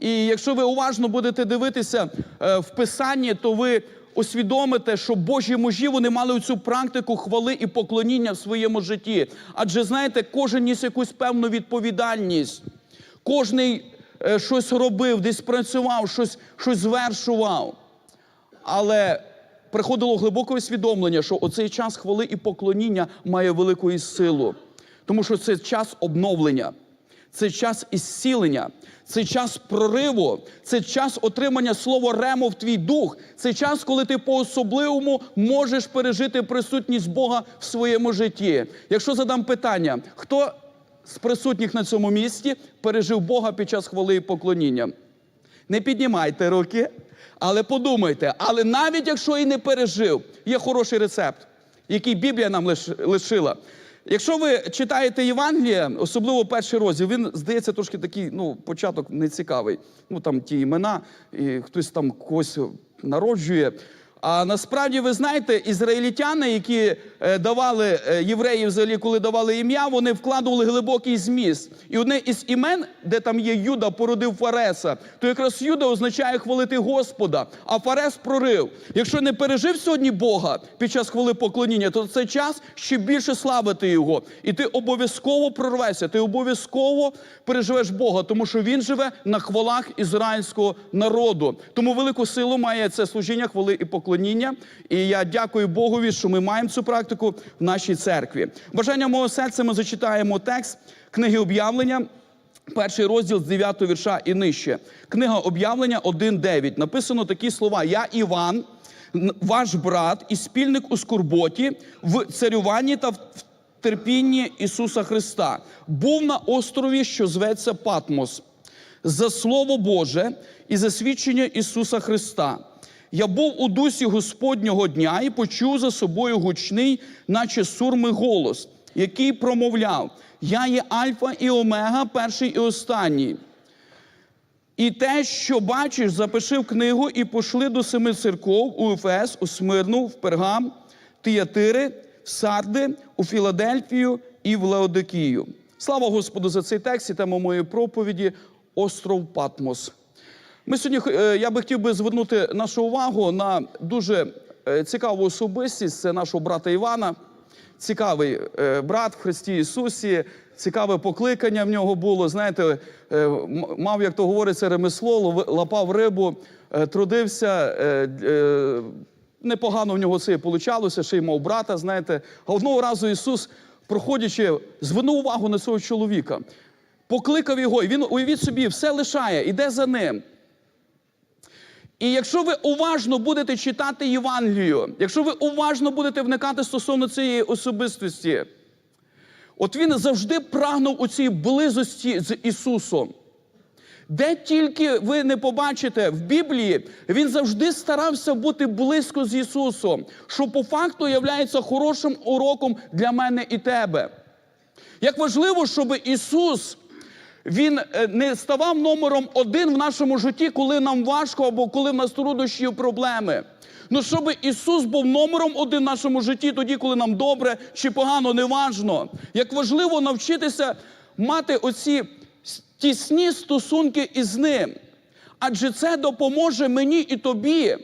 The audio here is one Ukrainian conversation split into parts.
І якщо ви уважно будете дивитися е, в Писанні, то ви усвідомите, що Божі мужі вони мали цю практику хвали і поклоніння в своєму житті. Адже знаєте, кожен ніс якусь певну відповідальність, кожний е, щось робив, десь працював, щось, щось звершував. Але приходило глибоке усвідомлення, що оцей час хвали і поклоніння має велику силу, тому що це час обновлення, це час ісцілення, це час прориву, це час отримання слова ремо в твій дух. Це час, коли ти по-особливому можеш пережити присутність Бога в своєму житті. Якщо задам питання, хто з присутніх на цьому місці пережив Бога під час хвали і поклоніння? Не піднімайте руки, але подумайте. Але навіть якщо і не пережив, є хороший рецепт, який Біблія нам лиш- лишила. Якщо ви читаєте Євангеліє, особливо перший розділ, він здається трошки такий, ну, початок нецікавий. Ну там ті імена, і хтось там когось народжує. А насправді ви знаєте, ізраїльтяни, які е, давали е, євреї, взагалі, коли давали ім'я, вони вкладували глибокий зміст. І одне із імен, де там є Юда, породив Фареса, то якраз Юда означає хвалити Господа, а Фарес прорив. Якщо не пережив сьогодні Бога під час хвали поклоніння, то це час ще більше славити Його. І ти обов'язково прорвешся, ти обов'язково переживеш Бога, тому що Він живе на хвалах ізраїльського народу. Тому велику силу має це служіння хвали і поклоніння. І я дякую Богові, що ми маємо цю практику в нашій церкві. Бажання мого серця ми зачитаємо текст книги об'явлення. Перший розділ з 9 вірша і нижче. Книга об'явлення 1.9. Написано такі слова: Я Іван, ваш брат і спільник у скорботі, в царюванні та в терпінні Ісуса Христа, був на острові, що зветься Патмос, за Слово Боже і за свідчення Ісуса Христа. Я був у дусі Господнього дня і почув за собою гучний, наче сурми голос, який промовляв: Я є Альфа і Омега, перший і останній. І те, що бачиш, запиши в книгу і пошли до семи церков у Ефес, у Смирну, в Пергам, Тиятири, в Сарди, у Філадельфію і в Леодикію. Слава Господу за цей текст і тема моєї проповіді Остров Патмос. Ми сьогодні е, я би хотів би звернути нашу увагу на дуже е, цікаву особистість. Це нашого брата Івана. Цікавий е, брат в Христі Ісусі, цікаве покликання в нього було. Знаєте, мав, як то говориться, ремесло, лапав рибу, трудився. Непогано в нього це і получалося, ще й мав брата, знаєте. А одного разу Ісус, проходячи, звернув увагу на цього чоловіка, покликав його, і він, уявіть собі, все лишає, іде за ним. І якщо ви уважно будете читати Євангелію, якщо ви уважно будете вникати стосовно цієї особистості, от він завжди прагнув у цій близості з Ісусом. Де тільки ви не побачите в Біблії, він завжди старався бути близько з Ісусом, що по факту є хорошим уроком для мене і тебе. Як важливо, щоб Ісус він е, не ставав номером один в нашому житті, коли нам важко або коли в нас труднощі і проблеми. Ну, щоб Ісус був номером один в нашому житті, тоді, коли нам добре чи погано, неважно. Як важливо навчитися мати оці тісні стосунки із ним. Адже це допоможе мені і тобі,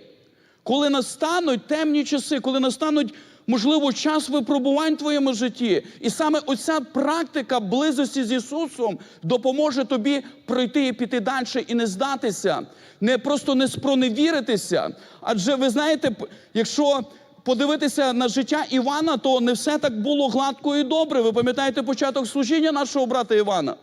коли настануть темні часи, коли настануть, можливо, час випробувань в твоєму житті. І саме оця практика близості з Ісусом допоможе тобі пройти і піти далі і не здатися, не просто не спроневіритися. Адже ви знаєте, якщо подивитися на життя Івана, то не все так було гладко і добре. Ви пам'ятаєте початок служіння нашого брата Івана?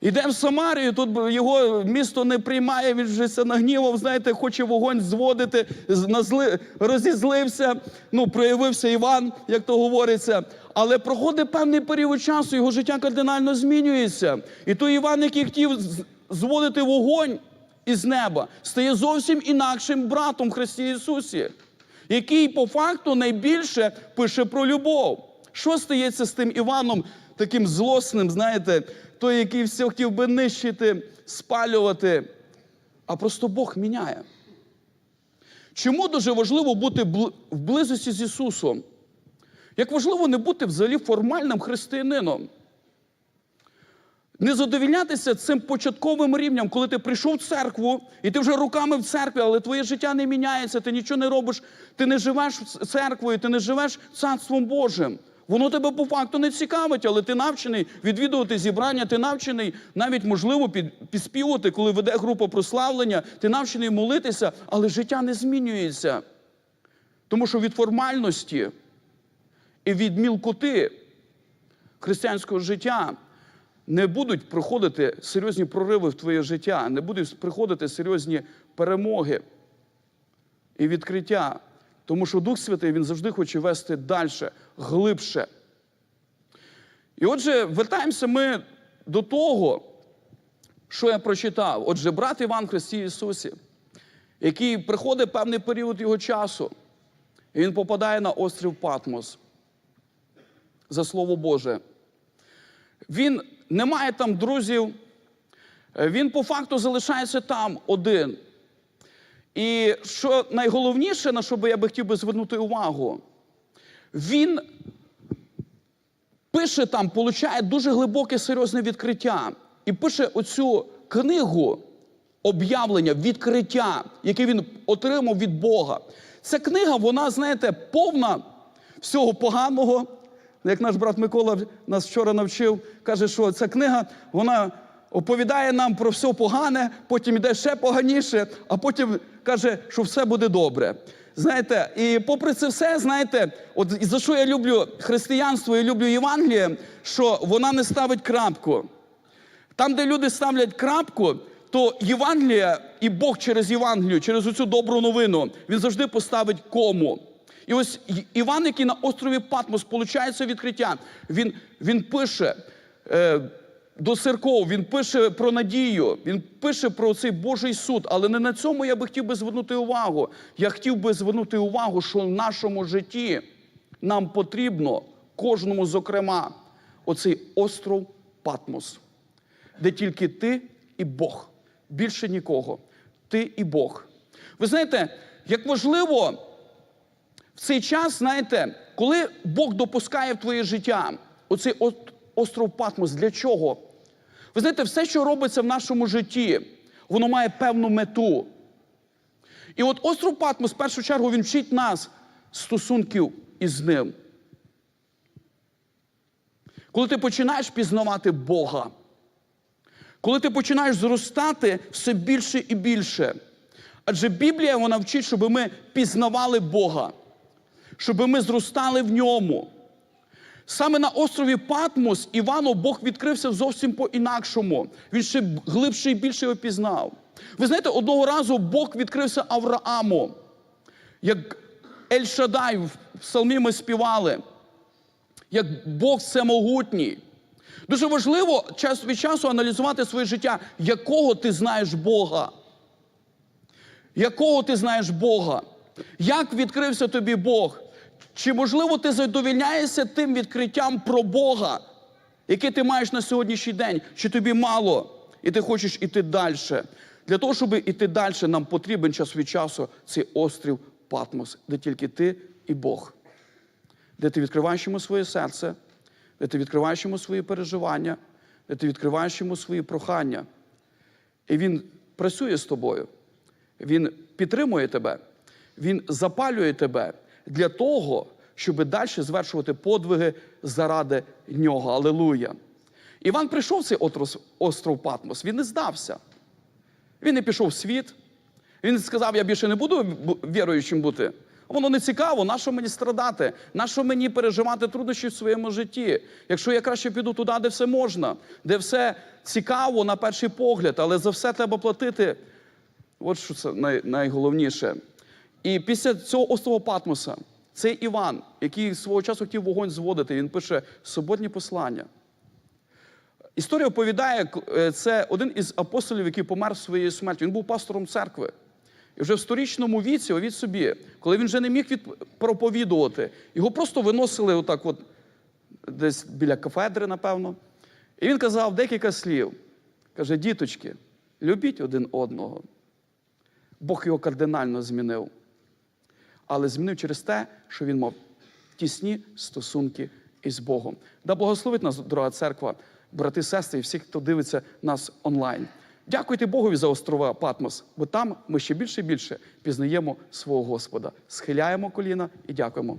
Іде в Самарію, тут його місто не приймає, він вже це нагнівав, знаєте, хоче вогонь зводити, назли, розізлився, ну, проявився Іван, як то говориться. Але проходить певний період часу, його життя кардинально змінюється. І той Іван, який хотів зводити вогонь із неба, стає зовсім інакшим братом в Христі Ісусі, який по факту найбільше пише про любов. Що стається з тим Іваном, таким злосним, знаєте, той, який все хотів би нищити, спалювати, а просто Бог міняє. Чому дуже важливо бути в близості з Ісусом? Як важливо не бути взагалі формальним християнином. Не задовільнятися цим початковим рівнем, коли ти прийшов в церкву, і ти вже руками в церкві, але твоє життя не міняється, ти нічого не робиш, ти не живеш церквою, ти не живеш царством Божим. Воно тебе по факту не цікавить, але ти навчений відвідувати зібрання, ти навчений навіть, можливо, під, підспівувати, коли веде група прославлення, ти навчений молитися, але життя не змінюється. Тому що від формальності і від мілкоти християнського життя не будуть приходити серйозні прориви в твоє життя, не будуть приходити серйозні перемоги і відкриття. Тому що Дух Святий він завжди хоче вести далі, глибше. І отже, вертаємося ми до того, що я прочитав. Отже, брат Іван Христі Ісусі, який приходить певний період його часу, і він попадає на острів Патмос за Слово Боже. Він не має там друзів, е, він по факту залишається там один. І що найголовніше, на що би я би хотів би звернути увагу, він пише там, получає дуже глибоке серйозне відкриття. І пише оцю книгу об'явлення, відкриття, яке він отримав від Бога. Ця книга, вона, знаєте, повна всього поганого. Як наш брат Микола нас вчора навчив, каже, що ця книга, вона оповідає нам про все погане, потім йде ще поганіше, а потім каже, що все буде добре. Знаєте, і попри це все, знаєте, от за що я люблю християнство і люблю Євангеліє, що вона не ставить крапку. Там, де люди ставлять крапку, то Євангелія і Бог через Євангелію, через оцю добру новину, він завжди поставить кому. І ось Іван, який на острові Патмос получається відкриття, він, він пише е, до церков, він пише про надію, він пише про цей Божий суд. Але не на цьому я би хотів би звернути увагу. Я хотів би звернути увагу, що в нашому житті нам потрібно, кожному, зокрема, оцей остров Патмос де тільки ти і Бог. Більше нікого. Ти і Бог. Ви знаєте, як важливо в цей час, знаєте, коли Бог допускає в твоє життя оцей остров Патмос, для чого? Ви знаєте, все, що робиться в нашому житті, воно має певну мету. І от остров Патмос, в першу чергу, він вчить нас стосунків із ним. Коли ти починаєш пізнавати Бога, коли ти починаєш зростати все більше і більше. Адже Біблія вона вчить, щоб ми пізнавали Бога, щоб ми зростали в ньому. Саме на острові Патмос Івану Бог відкрився зовсім по-інакшому. Він ще глибше і більше його пізнав. Ви знаєте, одного разу Бог відкрився Аврааму, як Ель Шадай в псалмі ми співали, як Бог всемогутній. Дуже важливо час від часу аналізувати своє життя, якого ти знаєш Бога. Якого ти знаєш Бога? Як відкрився тобі Бог? Чи можливо ти задовільняєшся тим відкриттям про Бога, яке ти маєш на сьогоднішній день? Чи тобі мало, і ти хочеш іти далі? Для того, щоб іти далі, нам потрібен час від часу цей острів Патмос, де тільки ти і Бог, де ти відкриваєш йому своє серце, де ти відкриваєш йому свої переживання, де ти відкриваєш йому свої прохання. І він працює з тобою, він підтримує тебе, він запалює тебе для того, щоб далі звершувати подвиги заради нього. Алелуя. Іван прийшов в цей остров Патмос, він не здався. Він не пішов в світ. Він сказав, я більше не буду віруючим бути. Воно не цікаво, на що мені страдати, на що мені переживати труднощі в своєму житті. Якщо я краще піду туди, де все можна, де все цікаво на перший погляд, але за все треба платити. От що це най- найголовніше. І після цього острова Патмоса цей Іван, який свого часу хотів вогонь зводити, він пише суботні послання. Історія оповідає, е, це один із апостолів, який помер своєю смертю. Він був пастором церкви. І вже в сторічному віці, уявіть собі, коли він вже не міг від... проповідувати, його просто виносили отак, от, десь біля кафедри, напевно. І він казав декілька слів. Каже: діточки, любіть один одного. Бог його кардинально змінив. Але змінив через те, що він мав тісні стосунки із Богом. Да благословить нас, дорога церква, брати, сестри, і всі, хто дивиться нас онлайн. Дякуйте Богові за острова Патмос, бо там ми ще більше і більше пізнаємо свого Господа. Схиляємо коліна і дякуємо.